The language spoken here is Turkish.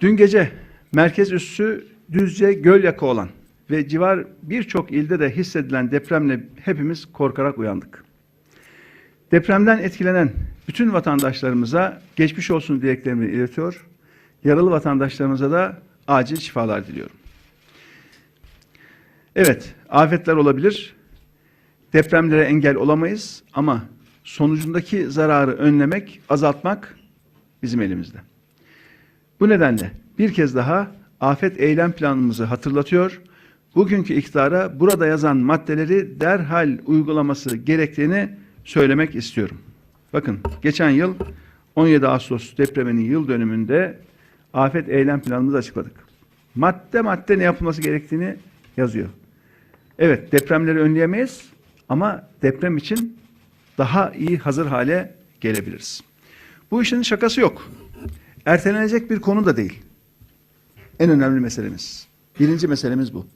Dün gece merkez üssü Düzce Gölyaka olan ve civar birçok ilde de hissedilen depremle hepimiz korkarak uyandık. Depremden etkilenen bütün vatandaşlarımıza geçmiş olsun dileklerimi iletiyor. Yaralı vatandaşlarımıza da acil şifalar diliyorum. Evet, afetler olabilir. Depremlere engel olamayız ama sonucundaki zararı önlemek, azaltmak bizim elimizde. Bu nedenle bir kez daha afet eylem planımızı hatırlatıyor. Bugünkü iktidara burada yazan maddeleri derhal uygulaması gerektiğini söylemek istiyorum. Bakın geçen yıl 17 Ağustos depreminin yıl dönümünde afet eylem planımızı açıkladık. Madde madde ne yapılması gerektiğini yazıyor. Evet depremleri önleyemeyiz ama deprem için daha iyi hazır hale gelebiliriz. Bu işin şakası yok. Ertelenecek bir konu da değil. En önemli meselemiz. Birinci meselemiz bu.